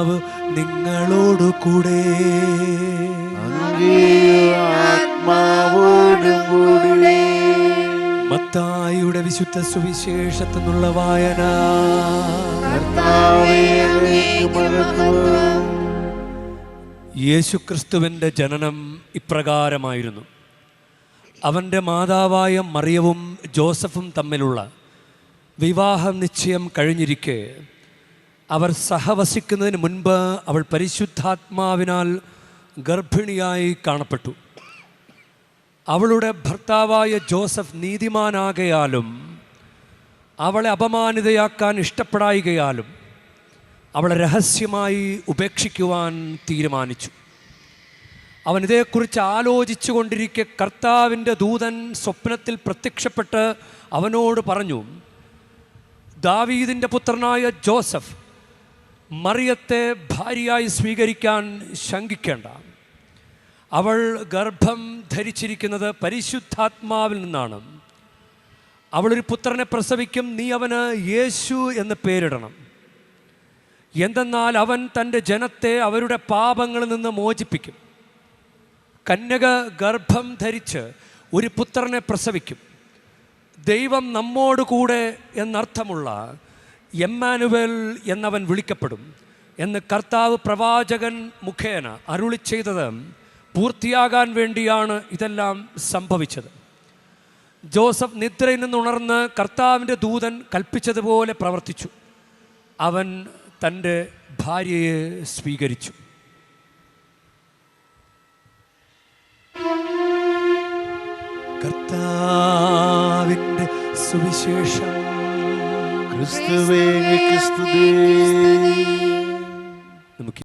കർത്താവ് നിങ്ങളോടു കൂടെ. മത്തായിയുടെ വിശുദ്ധ സുവിശേഷത്തിൽ നിന്നുള്ള വായന യേശുക്രിസ്തുവിന്റെ ജനനം ഇപ്രകാരമായിരുന്നു. അവന്റെ മാതാവായ മറിയവും ജോസഫും തമ്മിലുള്ള വിവാഹ നിശ്ചയം കഴിഞ്ഞിരിക്കെ അവർ സഹവസിക്കുന്നതിന് മുൻപ് അവൾ പരിശുദ്ധാത്മാവിനാൽ ഗർഭിണിയായി കാണപ്പെട്ടു. അവളുടെ ഭർത്താവായ ജോസഫ് നീതിമാനാകയാലും അവളെ അപമാനിതയാക്കാൻ ഇഷ്ടപ്പെടായികയാലും അവളെ രഹസ്യമായി ഉപേക്ഷിക്കുവാൻ തീരുമാനിച്ചു. അവൻ ഇതേക്കുറിച്ച് ആലോചിച്ചു കൊണ്ടിരിക്കെ കർത്താവിന്റെ ദൂതൻ സ്വപ്നത്തിൽ പ്രത്യക്ഷപ്പെട്ട് അവനോട് പറഞ്ഞു ദാവീദിന്റെ പുത്രനായ ജോസഫ് മറിയത്തെ ഭാര്യയായി സ്വീകരിക്കാൻ ശങ്കിക്കേണ്ട. അവൾ ഗർഭം ധരിച്ചിരിക്കുന്നത് പരിശുദ്ധാത്മാവിൽ നിന്നാണ്. അവളൊരു പുത്രനെ പ്രസവിക്കും നീ അവന് യേശു എന്ന് പേരിടണം. എന്തെന്നാൽ അവൻ തന്റെ ജനത്തെ അവരുടെ പാപങ്ങളിൽ നിന്ന് മോചിപ്പിക്കും. കന്യക ഗർഭം ധരിച്ച് ഒരു പുത്രനെ പ്രസവിക്കും. ദൈവം നമ്മോട് കൂടെ എന്നർത്ഥമുള്ള എമ്മാനുവൽ എന്നവൻ വിളിക്കപ്പെടും എന്ന് കർത്താവ് പ്രവാചകൻ മുഖേന അരുളി ചെയ്തത് പൂർത്തിയാകാൻ വേണ്ടിയാണ് ഇതെല്ലാം സംഭവിച്ചത്. ജോസഫ് നിദ്രയിൽ നിന്നുണർന്ന് കർത്താവിന്റെ ദൂതൻ കൽപ്പിച്ചതുപോലെ പ്രവർത്തിച്ചു. അവൻ തന്റെ ഭാര്യയെ സ്വീകരിച്ചു. കർത്താവിന്റെ സുവിശേഷം നമുക്ക്